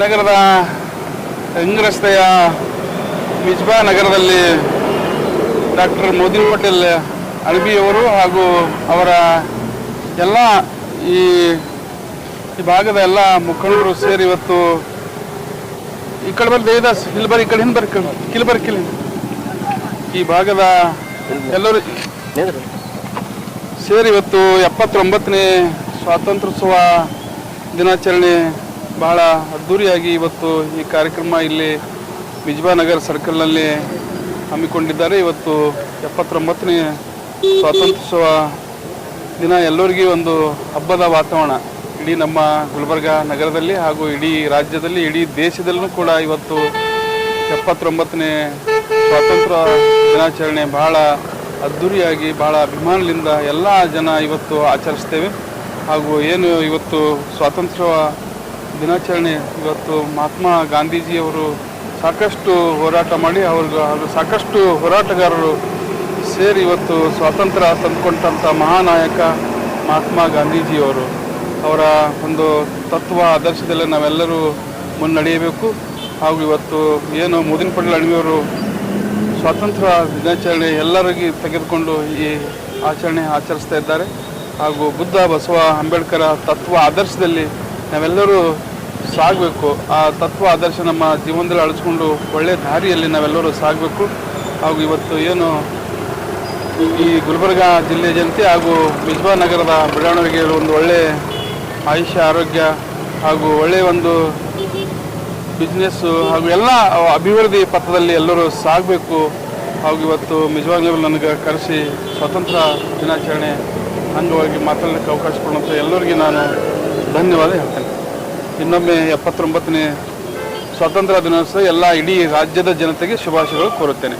ನಗರದ ರಿಂಗ್ ರಸ್ತೆಯ ಮಿಜ್ಬಾ ನಗರದಲ್ಲಿ ಡಾಕ್ಟರ್ ಮೋದಿನ್ ಪಟೇಲ್ ಅಣಬಿಯವರು ಹಾಗೂ ಅವರ ಎಲ್ಲ ಈ ಭಾಗದ ಎಲ್ಲ ಮುಖಂಡರು ಸೇರಿ ಇವತ್ತು ಈ ಕಡೆ ಬರ್ ದೇವದಾಸ್, ಇಲ್ಲಿ ಬರ್ರಿ, ಈ ಕಡೆ ಹಿಂದೆ ಕಿಲ್ ಬರ್ ಕಿಲ್ ಈ ಭಾಗದ ಎಲ್ಲರೂ ಸೇರಿ ಇವತ್ತು ಎಪ್ಪತ್ತೊಂಬತ್ತನೇ ಸ್ವಾತಂತ್ರ್ಯೋತ್ಸವ ದಿನಾಚರಣೆ ಬಹಳ ಅದ್ಧೂರಿಯಾಗಿ ಇವತ್ತು ಈ ಕಾರ್ಯಕ್ರಮ ಇಲ್ಲಿ ನಗರ್ ಸರ್ಕಲ್ನಲ್ಲಿ ಹಮ್ಮಿಕೊಂಡಿದ್ದಾರೆ. ಇವತ್ತು ಎಪ್ಪತ್ತೊಂಬತ್ತನೇ ಸ್ವಾತಂತ್ರ್ಯೋತ್ಸವ ದಿನ ಎಲ್ಲರಿಗೂ ಒಂದು ಹಬ್ಬದ ವಾತಾವರಣ. ಇಡೀ ನಮ್ಮ ಗುಲ್ಬರ್ಗ ನಗರದಲ್ಲಿ ಹಾಗೂ ಇಡೀ ರಾಜ್ಯದಲ್ಲಿ, ಇಡೀ ದೇಶದಲ್ಲೂ ಕೂಡ ಇವತ್ತು ಎಪ್ಪತ್ತೊಂಬತ್ತನೇ ಸ್ವಾತಂತ್ರ್ಯ ದಿನಾಚರಣೆ ಬಹಳ ಅದ್ಧೂರಿಯಾಗಿ ಬಹಳ ಅಭಿಮಾನದಿಂದ ಎಲ್ಲ ಜನ ಇವತ್ತು ಆಚರಿಸ್ತೇವೆ. ಹಾಗೂ ಏನು ಇವತ್ತು ಸ್ವಾತಂತ್ರ್ಯ ದಿನಾಚರಣೆ ಇವತ್ತು ಮಹಾತ್ಮ ಗಾಂಧೀಜಿಯವರು ಸಾಕಷ್ಟು ಹೋರಾಟ ಮಾಡಿ ಅವ್ರಿಗೆ ಅದು ಸಾಕಷ್ಟು ಹೋರಾಟಗಾರರು ಸೇರಿ ಇವತ್ತು ಸ್ವಾತಂತ್ರ್ಯ ತಂದುಕೊಂಡಂಥ ಮಹಾನಾಯಕ ಮಹಾತ್ಮ ಗಾಂಧೀಜಿಯವರು. ಅವರ ಒಂದು ತತ್ವ ಆದರ್ಶದಲ್ಲಿ ನಾವೆಲ್ಲರೂ ಮುನ್ನಡೆಯಬೇಕು. ಹಾಗೂ ಇವತ್ತು ಏನು ಮೋದಿನ ಪಟೇಲ್ ಅಣಿಯವರು ಸ್ವಾತಂತ್ರ್ಯ ದಿನಾಚರಣೆ ಎಲ್ಲರಿಗೆ ತೆಗೆದುಕೊಂಡು ಈ ಆಚರಣೆ ಆಚರಿಸ್ತಾ ಇದ್ದಾರೆ. ಹಾಗೂ ಬುದ್ಧ ಬಸವ ಅಂಬೇಡ್ಕರ ತತ್ವ ಆದರ್ಶದಲ್ಲಿ ನಾವೆಲ್ಲರೂ ಸಾಗಬೇಕು. ಆ ತತ್ವ ಆದರ್ಶ ನಮ್ಮ ಜೀವನದಲ್ಲಿ ಅಳಿಸ್ಕೊಂಡು ಒಳ್ಳೆಯ ದಾರಿಯಲ್ಲಿ ನಾವೆಲ್ಲರೂ ಸಾಗಬೇಕು. ಹಾಗೂ ಇವತ್ತು ಏನು ಈ ಗುಲ್ಬರ್ಗ ಜಿಲ್ಲೆಯ ಜನತೆ ಹಾಗೂ ಮಿಜ್ಬಾ ನಗರದ ಬೆಳವಣಿಗೆ ಒಂದು ಒಳ್ಳೆ ಆಯುಷ್ಯ, ಆರೋಗ್ಯ ಹಾಗೂ ಒಳ್ಳೆಯ ಒಂದು ಬಿಸ್ನೆಸ್ಸು ಹಾಗೂ ಎಲ್ಲ ಅಭಿವೃದ್ಧಿ ಪಥದಲ್ಲಿ ಎಲ್ಲರೂ ಸಾಗಬೇಕು. ಹಾಗೂ ಇವತ್ತು ಮಿಜ್ವಾಗ್ನಲ್ಲಿ ನನಗೆ ಕರೆಸಿ ಸ್ವತಂತ್ರ ದಿನಾಚರಣೆ ಅಂಗವಾಗಿ ಮಾತಾಡಲಿಕ್ಕೆ ಅವಕಾಶ ಕೊಡುವಂಥ ಎಲ್ಲರಿಗೂ ನಾನು ಧನ್ಯವಾದ ಹೇಳ್ತೇನೆ. ಇನ್ನೊಮ್ಮೆ ಎಪ್ಪತ್ತೊಂಬತ್ತನೇ ಸ್ವಾತಂತ್ರ್ಯ ದಿನೋತ್ಸವ ಎಲ್ಲ ಇಡೀ ರಾಜ್ಯದ ಜನತೆಗೆ ಶುಭಾಶಯಗಳು ಕೋರುತ್ತೇನೆ.